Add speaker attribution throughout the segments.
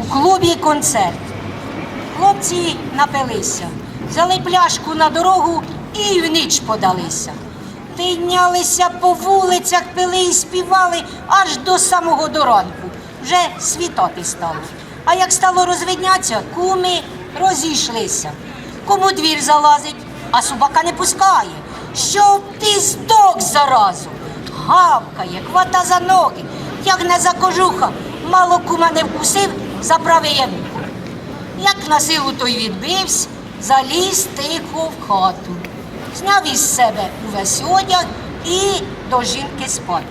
Speaker 1: У клубі концерт. Хлопці напилися, взяли пляшку на дорогу і в ніч подалися. Тийнялися по вулицях, пили і співали аж до самого до ранку. Вже світати стало. А як стало розвиднятися, куми розійшлися. Кому двір залазить, а собака не пускає. Щоб ти здох заразу. Гавкає, хвата за ноги, тягне за кожуха, мало кума не вкусив, заправиє вухо. Як на силу той відбився, заліз тихо в хату, зняв із себе увесь одяг і до жінки спати.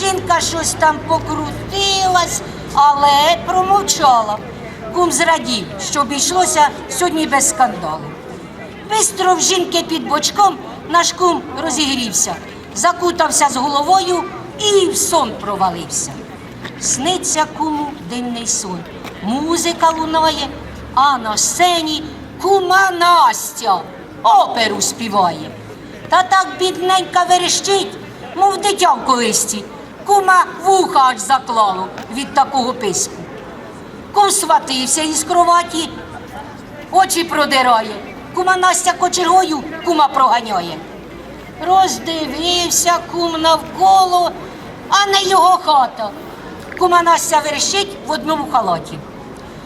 Speaker 1: Жінка щось там покрутилась, але промовчала. Кум зрадів, що обійшлося сьогодні без скандалу. Бистро в жінки під бочком наш кум розігрівся, закутався з головою і в сон провалився. Сниться куму дивний сон. Музика лунає, а на сцені кума Настя оперу співає. Та так бідненька верещить, мов дитя в колисці. Кума вуха аж заклало від такого писку. Кум сватився із кроваті, очі продирає. Кума Настя кочергою кума проганяє. Роздивився кум навколо, а не його хата. Кума Настя верещить в одному халаті.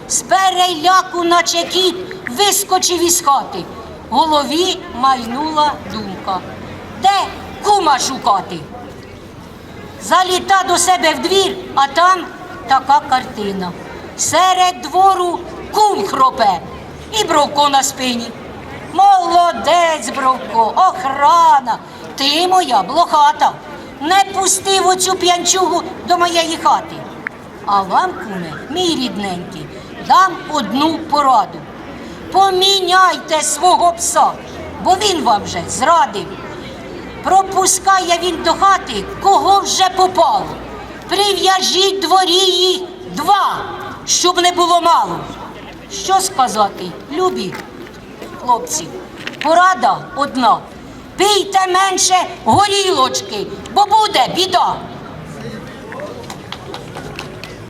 Speaker 1: З переляку, наче кіт, вискочив із хати. Голові майнула думка. Де кума шукати? Заліта до себе в двір, а там така картина. Серед двору кум хропе і бровко на спині. Молодець, бровко, охрана, ти моя блохата. Не пустив оцю п'янчугу до моєї хати. А вам, куме, мій рідненький, дам одну пораду. Поміняйте свого пса, бо він вам вже зрадив. Пропускає він до хати, кого вже попало. Прив'яжіть дворі їх два, щоб не було мало. Що сказати, любі хлопці? Порада одна. Пийте менше горілочки, бо буде біда.